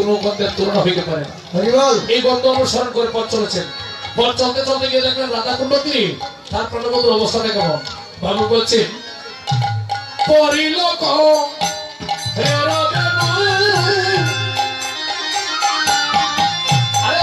কোনো গন্ধের তুলনা হইতে পারে। না এই গন্ধ অনুসরণ করে পথ চলেছেন। পথ চলতে চলতে গিয়ে দেখলেন রাধা কুণ্ড তিনি তার প্রাণবন্ধুর অবস্থাটা কেমন বাবু বলছেন পরিলোক আরে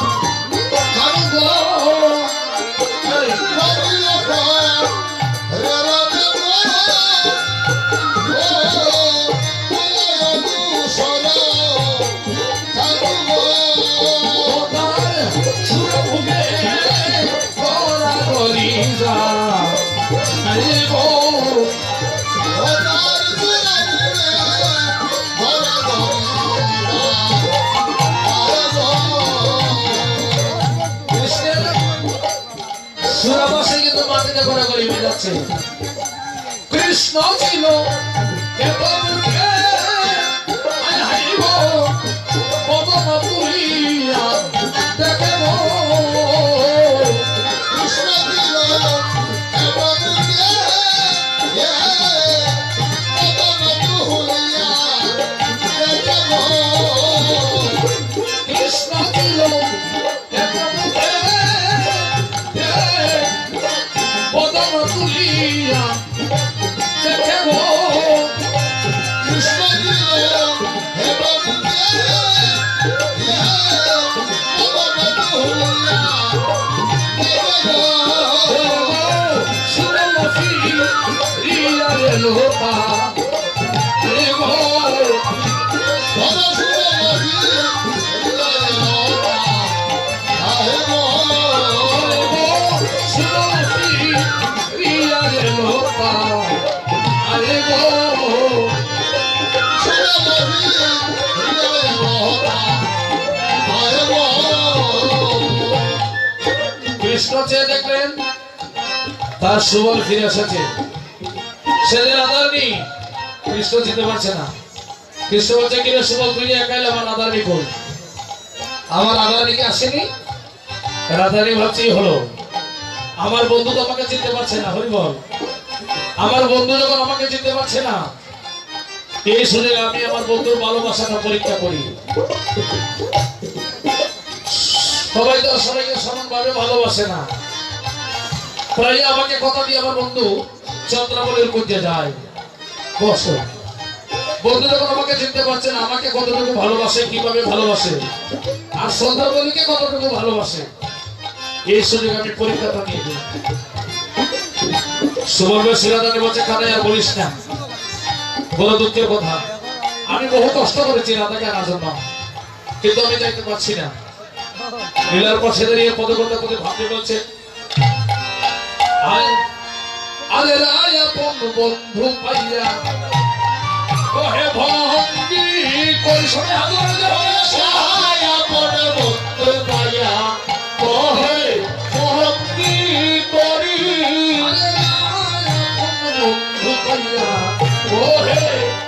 গড়াগড়ি হয়ে যাচ্ছে কৃষ্ণ ছিল কেত কৃষ্ণ চেয়ে দেখলেন তার সুবল ফিরে এসেছে। সেদিন আদার নেই, কৃষ্ণ যেতে পারছে না। কৃষ্ণ বলছে কিরে সুবল, তুই একাই আমার আদারি কই? আমার আদারিকে আসেনি? রাধারি ভাবছি হলো, আমার বন্ধু তো আমাকে চিনতে পারছে না হরি বল আমার বন্ধু যখন আমাকে চিনতে পারছে না এই শুনে আমি আমার বন্ধুর ভালোবাসাটা পরীক্ষা করি। সবাই তো সবাইকে সমানভাবে ভালোবাসে না। প্রায় আমাকে কথা দিয়ে আমার বন্ধু চন্দ্রাবলীর মধ্যে যায়। বস। বন্ধু যখন আমাকে চিনতে পারছে না আমাকে কতটুকু ভালোবাসে, কীভাবে ভালোবাসে, আর সন্ধ্যাবলীকে কতটুকু ভালোবাসে। এই সুযোগ আমি পরীক্ষাটা নিয়ে সুবর্ণ শিরাদানি বলছে কানে আর বলিস না। বড় দুঃখের কথা। আমি বহু কষ্ট করেছি রাধাকে আনার জন্য, কিন্তু আমি যাইতে পারছি না। লীলার পাশে দাঁড়িয়ে পদকর্তা করে ভাবতে বলছে, আয় আরে রায় আপন বন্ধু পাইয়া। কহে ভঙ্গি কই আদর দেওয়া সহায় আপন বন্ধু পাইয়া। কহে ভঙ্গি করি। বন্ধু পাইয়া। কহে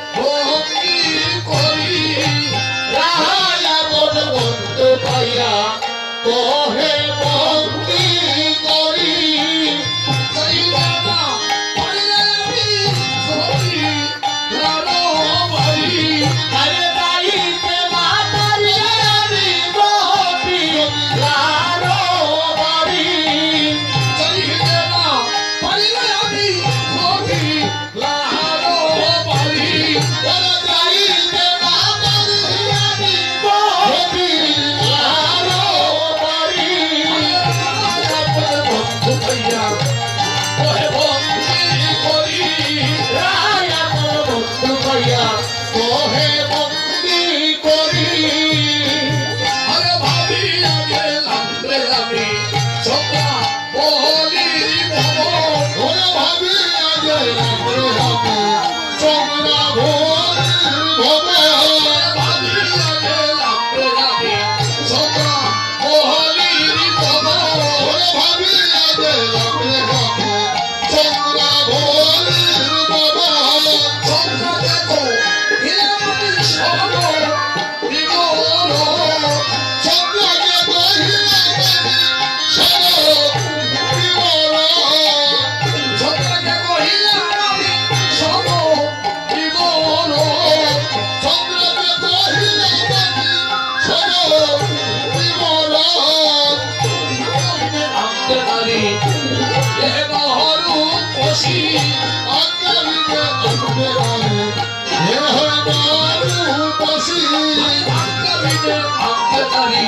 আমি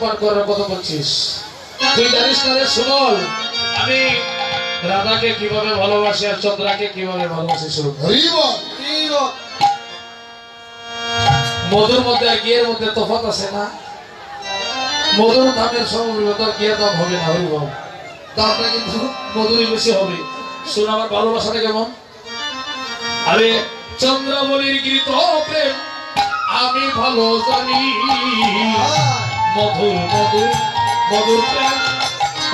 পান করার কথা বলছিস। তুই জানিস না আমি রাধাকে কীভাবে ভালোবাসি আর চন্দ্রাকে কীভাবে ভালোবাসি শুরু মধুর মধ্যে আর গিয়ের মধ্যে তফাৎ আছে না? মধুর দামের সমবিগত আর গিয়ের দাম হবে না হরিব দামটা কিন্তু মধুরই বেশি হবে। শুন আমার ভালোবাসাটা কেমন? আরে চন্দ্রাবলীর গীত প্রেম আমি ভালো জানি। মধুর মধুর মধুর প্রাণ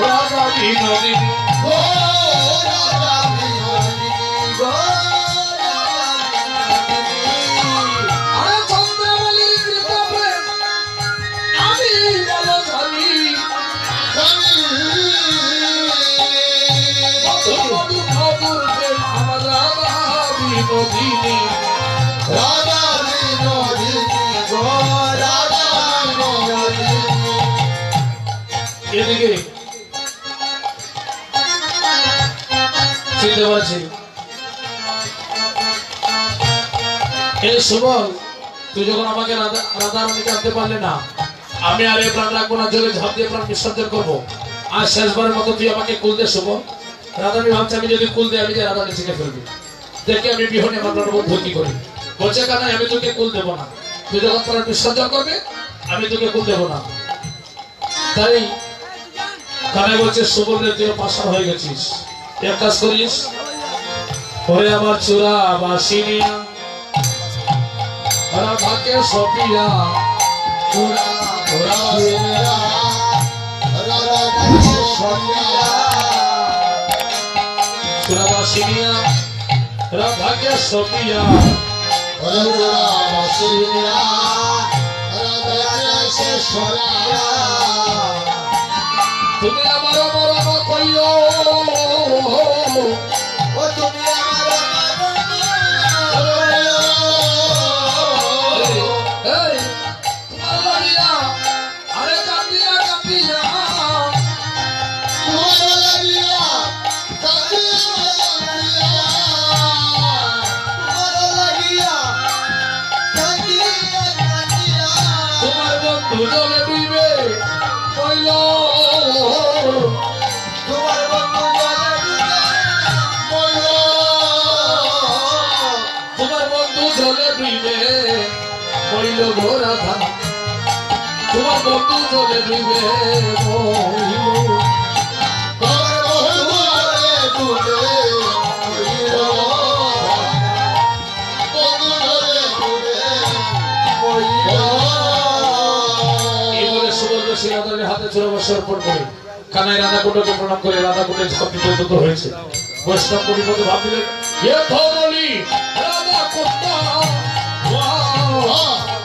রাধা বিনোদিনী। এই সুবল তুই যখন আমাকে রাধা রানীকে আনতে পারলে না, আমি আর এই প্রাণ রাখব না, জলে ঝাঁপ দিয়ে প্রাণ বিসর্জন করব। আর শেষবারের মতো তুই আমাকে কুল দে শুভ রাধানি ভাবছে, আমি যদি কুল দিই, আমি যে রাধানি চিনে ফেলবি। দেখে আমি বিহনে আমার ভর্তি করি। বলছে কেন আমি তোকে কুল দেবো না। তুই যখন প্রাণ বিসর্জন করবে, আমি তোকে কুল দেবো না। তাই কানে বলছে সুবর্ণের তুই পাশা হয়ে গেছিস। এক কাজ করিস, ওরে আমার চূড়া বাসিনিয়া রাধাকে সপিয়া চূড়া চূড়া বাসিনিয়া, রাধাকে সপিয়া। চূড়া বাসিনিয়া রাধাকে সপিয়া। তুমি আমার আমার কইও জলে ডুবে মরল। এই বলে সুবর্ণ সিংহাদের হাতে চলে বসে অর্পণ করে কানাই রাধা কুণ্ডকে প্রণাম করে রাধা কুণ্ডের তৈরি হয়েছে। বৈষ্ণব ভাবলেন রাধা কুণ্ড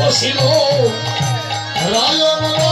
বসিল। আরে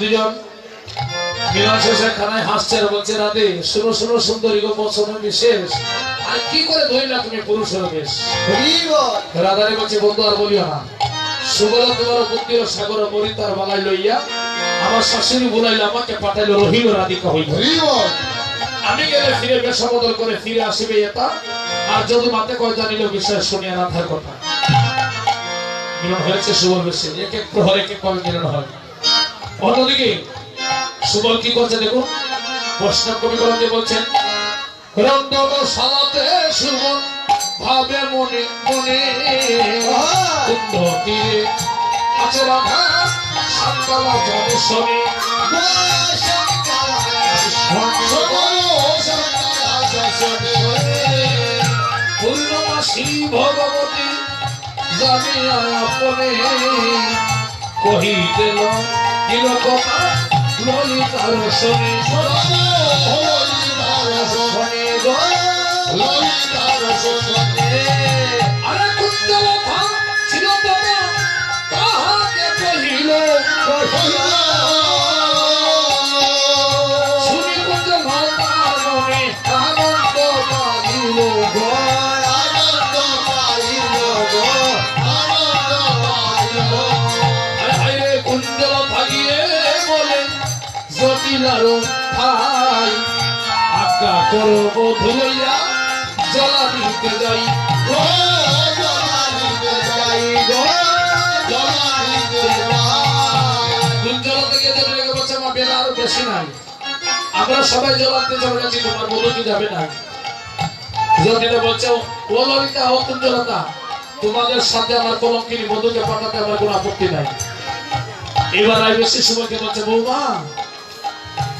মিলন শেষে খানায় হাসছে আর বলছে রাধে শুনো শুনো সুন্দরী গো বিশেষ আর কি করে ধরিলা তুমি পুরুষের বেশ রাধারে বলছে বন্ধু আর বলিও না। সুবল তোমার বুদ্ধির সাগর মরি তার বালাই লইয়া আমার শাশুড়ি বুলাইলে আমাকে পাঠাইলো রহিল রাধিকা হইল আমি গেলে ফিরে বেশা বদল করে ফিরে আসিবে এটা? আর যদি মাতে কয় জানিল বিষয় শুনিয়া থাকার কথা। মিলন হয়েছে সুবল বেশে। এক এক প্রহর এক এক কবে মিলন হয়? অন্যদিকে সুবল কি করছে দেখুন বৈষ্ণব কবি কলন্দে বলছেন রন্দন সালাতে সুবল ভাবে মনে মনে তীরে আছে রাধা শান্তলা জনে শোনে। পূর্ণমাসী দিল কথা ললিতার শোনে শোনে বেশি নাই। আমরা সবাই জলাতে যাব না তোমার মধুটি যাবে না? জলদিটা বলছে, ও ললিতা, ও কুঞ্জলতা তোমাদের সাথে আমার কলঙ্কিনী বন্ধুকে পাঠাতে আমার কোনো আপত্তি নাই। এবার আই বেশি সময়কে বলছে, বৌমা,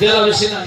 বেলা বেশি নাই।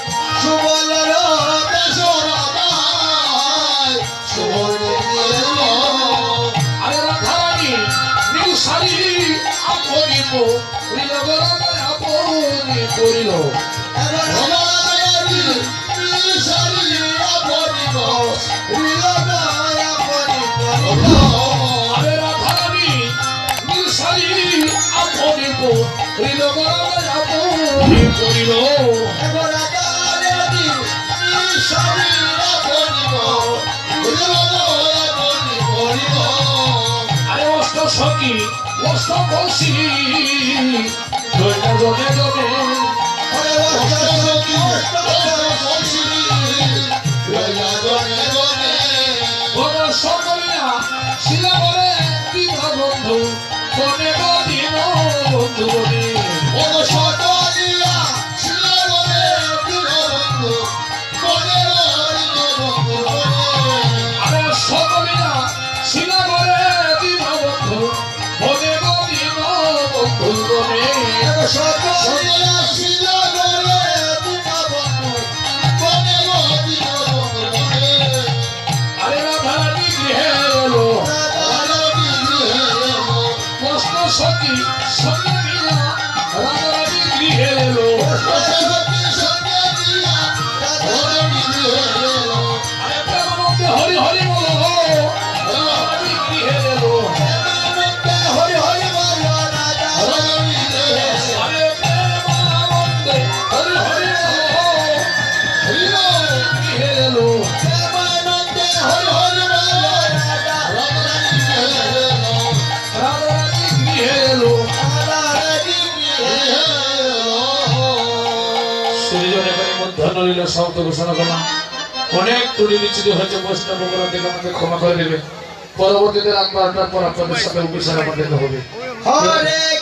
সখী মস্ত বসি। জমে জমে সকলে শিলা বলে কি বন্ধু বনে বন্ধু বনে সকল nosotros. আলহামদুলিল্লাহ শব্দ ঘোষণা করলাম। অনেক তুলি বিচুরি হয়েছে বৈষ্ণব বগুড়া থেকে আমাকে ক্ষমা করে দেবে। পরবর্তীতে আপনার আপনার পর আপনাদের সাথে হবে। হরে